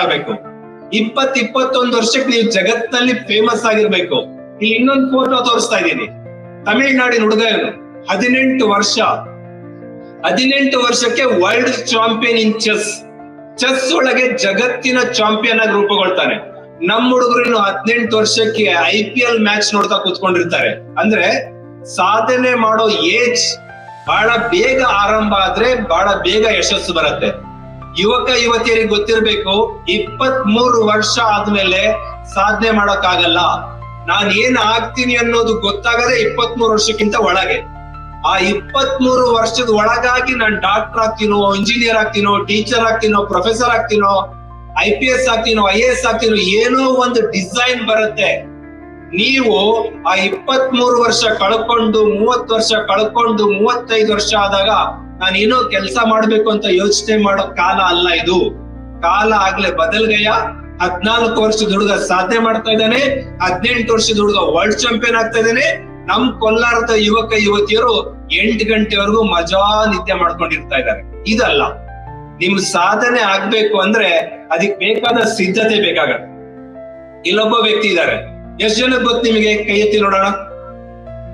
ಆಗ್ಬೇಕು. ಇಪ್ಪತ್ ಇಪ್ಪತ್ತೊಂದು ವರ್ಷಕ್ಕೆ ನೀವು ಜಗತ್ತಿನಲ್ಲಿ ಫೇಮಸ್ ಆಗಿರ್ಬೇಕು. ಇಲ್ಲಿ ಇನ್ನೊಂದು ಫೋಟೋ ತೋರಿಸ್ತಾ ಇದ್ದೀನಿ. ತಮಿಳ್ನಾಡಿನ ಹುಡುಗ ಹದಿನೆಂಟು ವರ್ಷ. ಹದಿನೆಂಟು ವರ್ಷಕ್ಕೆ world champion in chess chess ಒಳಗೆ ಜಗತ್ತಿನ ಚಾಂಪಿಯನ್ ಆಗಿ ರೂಪುಗೊಳ್ತಾನೆ. ನಮ್ಮ ಹುಡುಗರು ಹದಿನೆಂಟು ವರ್ಷಕ್ಕೆ ಐ ಪಿ ಎಲ್ ಮ್ಯಾಚ್ ನೋಡ್ತಾ ಕೂತ್ಕೊಂಡಿರ್ತಾರೆ. ಅಂದ್ರೆ ಸಾಧನೆ ಮಾಡೋ ಏಜ್ ಬಹಳ ಬೇಗ ಆರಂಭ ಆದ್ರೆ ಬಹಳ ಬೇಗ ಯಶಸ್ಸು ಬರುತ್ತೆ. ಯುವಕ ಯುವತಿಯರಿಗೆ ಗೊತ್ತಿರ್ಬೇಕು ಇಪ್ಪತ್ ಮೂರು ವರ್ಷ ಆದ್ಮೇಲೆ ಸಾಧನೆ ಮಾಡೋಕ್ಕಾಗಲ್ಲ. ನಾನ್ ಏನ್ ಆಗ್ತೀನಿ ಅನ್ನೋದು ಗೊತ್ತಾಗದೆ ಇಪ್ಪತ್ ಮೂರು ವರ್ಷಕ್ಕಿಂತ ಒಳಗೆ. ಆ ಇಪ್ಪತ್ ಮೂರು ವರ್ಷದ ಒಳಗಾಗಿ ನಾನು ಡಾಕ್ಟರ್ ಆಗ್ತೀನೋ, ಇಂಜಿನಿಯರ್ ಆಗ್ತೀನೋ, ಟೀಚರ್ ಆಗ್ತೀನೋ, ಪ್ರೊಫೆಸರ್ ಆಗ್ತೀನೋ, ಐ ಪಿ ಎಸ್ ಆಗ್ತೀನೋ, ಐ ಎ ಎಸ್ ಆಗ್ತೀನೋ, ಏನೋ ಒಂದು ಡಿಸೈನ್ ಬರುತ್ತೆ. ನೀವು ಆ ಇಪ್ಪತ್ ಮೂರು ವರ್ಷ ಕಳ್ಕೊಂಡು ಮೂವತ್ ವರ್ಷ ಕಳ್ಕೊಂಡು, ಮೂವತ್ತೈದು ವರ್ಷ ಆದಾಗ ನಾನು ಏನೋ ಕೆಲಸ ಮಾಡ್ಬೇಕು ಅಂತ ಯೋಚನೆ ಮಾಡೋ ಕಾಲ ಅಲ್ಲ ಇದು. ಕಾಲ ಆಗ್ಲೇ ಬದಲ್ಗಯ್ಯ. ಹದ್ನಾಲ್ಕು ವರ್ಷದ ಹುಡುಗ ಸಾಧನೆ ಮಾಡ್ತಾ ಇದ್ದಾನೆ. ಹದಿನೆಂಟು ವರ್ಷದ ಹುಡುಗ ವರ್ಲ್ಡ್ ಚಾಂಪಿಯನ್ ಆಗ್ತಾ ಇದ್ದಾನೆ. ನಮ್ ಕೊಲ್ಲಾರದ ಯುವಕ, ಯುವತಿಯರು ಎಂಟು ಗಂಟೆವರೆಗೂ ಮಜಾ ನಿದ್ದೆ ಮಾಡ್ಕೊಂಡಿರ್ತಾ ಇದ್ದಾರೆ. ಇದಲ್ಲ. ನಿಮ್ ಸಾಧನೆ ಆಗ್ಬೇಕು ಅಂದ್ರೆ ಅದಕ್ಕೆ ಬೇಕಾದ ಸಿದ್ಧತೆ ಬೇಕಾಗತ್ತೆ. ಇಲ್ಲೊಬ್ಬ ವ್ಯಕ್ತಿ ಇದ್ದಾರೆ. ಎಷ್ಟ್ ಜನ ಗೊತ್ತು ನಿಮಗೆ? ಕೈ ಎತ್ತಿ ನೋಡೋಣ.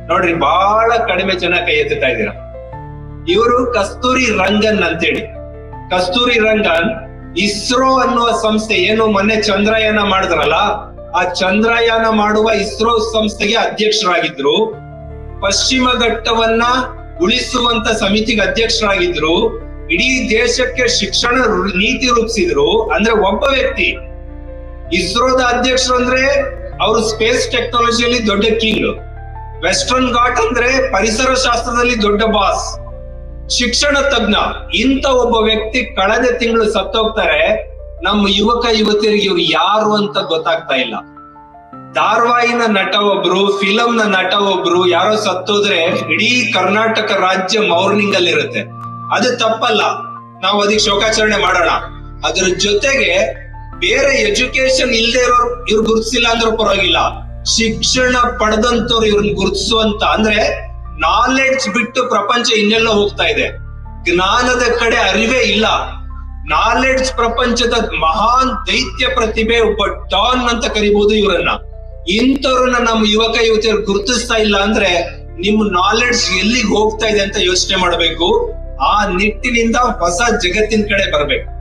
ನೋಡ್ರಿ ಬಹಳ ಕಡಿಮೆ ಜನ ಕೈ ಎತ್ತುತ್ತಾ ಇದ್ದೀರಾ. ಇವರು ಕಸ್ತೂರಿ ರಂಗನ್ ಅಂತೇಳಿ. ಕಸ್ತೂರಿ ರಂಗನ್ ಇಸ್ರೋ ಅನ್ನುವ ಸಂಸ್ಥೆ, ಏನು ಮೊನ್ನೆ ಚಂದ್ರಯಾನ ಮಾಡಿದ್ರಲ್ಲ, ಆ ಚಂದ್ರಯಾನ ಮಾಡುವ ಇಸ್ರೋ ಸಂಸ್ಥೆಗೆ ಅಧ್ಯಕ್ಷರಾಗಿದ್ರು. ಪಶ್ಚಿಮ ಘಟ್ಟವನ್ನ ಉಳಿಸುವಂತ ಸಮಿತಿಗೆ ಅಧ್ಯಕ್ಷರಾಗಿದ್ರು. ಇಡೀ ದೇಶಕ್ಕೆ ಶಿಕ್ಷಣ ನೀತಿ ರೂಪಿಸಿದ್ರು. ಅಂದ್ರೆ ಒಬ್ಬ ವ್ಯಕ್ತಿ, ಇಸ್ರೋದ ಅಧ್ಯಕ್ಷರು ಅಂದ್ರೆ ಅವರು ಸ್ಪೇಸ್ ಟೆಕ್ನಾಲಜಿಯಲ್ಲಿ ದೊಡ್ಡ ಕಿಂಗ್. ವೆಸ್ಟರ್ನ್ ಘಾಟ್ ಅಂದ್ರೆ ಪರಿಸರ ಶಾಸ್ತ್ರದಲ್ಲಿ ದೊಡ್ಡ ಬಾಸ್. ಶಿಕ್ಷಣ ತಜ್ಞ ಇಂತ ಒಬ್ಬ ವ್ಯಕ್ತಿ ಕಳೆದ ತಿಂಗಳು ಸತ್ತೋಗ್ತಾರೆ. ನಮ್ಮ ಯುವಕ, ಯುವತಿಯರಿಗೆ ಇವ್ರು ಯಾರು ಅಂತ ಗೊತ್ತಾಗ್ತಾ ಇಲ್ಲ. ಧಾರವಾಹಿನ ನಟ ಒಬ್ರು ಫಿಲಂ ನ ನಟ ಒಬ್ರು ಯಾರೋ ಸತ್ತೋದ್ರೆ ಇಡೀ ಕರ್ನಾಟಕ ರಾಜ್ಯ ಮೌರ್ನಿಂಗ್ ಅಲ್ಲಿ ಇರುತ್ತೆ ಅದು ತಪ್ಪಲ್ಲ. ನಾವು ಅದಕ್ಕೆ ಶೋಕಾಚರಣೆ ಮಾಡೋಣ. ಅದ್ರ ಜೊತೆಗೆ ಬೇರೆ ಎಜುಕೇಶನ್ ಇಲ್ಲದೆ ಇರೋರು ಇವ್ರು ಗುರುತಿಸಿಲ್ಲ ಅಂದ್ರೂ ಪರವಾಗಿಲ್ಲ. ಶಿಕ್ಷಣ ಪಡೆದಂತವ್ರು ಇವ್ರನ್ನ ಗುರುತಿಸುವಂತ ಅಂದ್ರೆ ನಾಲೆಡ್ಜ್ ಬಿಟ್ಟು ಪ್ರಪಂಚ ಇನ್ನೆಲ್ಲ ಹೋಗ್ತಾ ಇದೆ. ಜ್ಞಾನದ ಕಡೆ ಅರಿವೇ ಇಲ್ಲ. ನಾಲೆಡ್ಜ್ ಪ್ರಪಂಚದ ಮಹಾನ್ ದೈತ್ಯ ಪ್ರತಿಭೆ ಒಬ್ಬ ಡಾನ್ ಅಂತ ಕರಿಬಹುದು ಇವರನ್ನ. ಇಂಥವ್ರನ್ನ ನಮ್ಮ ಯುವಕ, ಯುವತಿಯರು ಗುರುತಿಸ್ತಾ ಇಲ್ಲ ಅಂದ್ರೆ ನಿಮ್ ನಾಲೆಡ್ಜ್ ಎಲ್ಲಿಗೆ ಹೋಗ್ತಾ ಇದೆ ಅಂತ ಯೋಚನೆ ಮಾಡಬೇಕು. ಆ ನಿಟ್ಟಿನಿಂದ ಹೊಸ ಜಗತ್ತಿನ ಕಡೆ ಬರ್ಬೇಕು.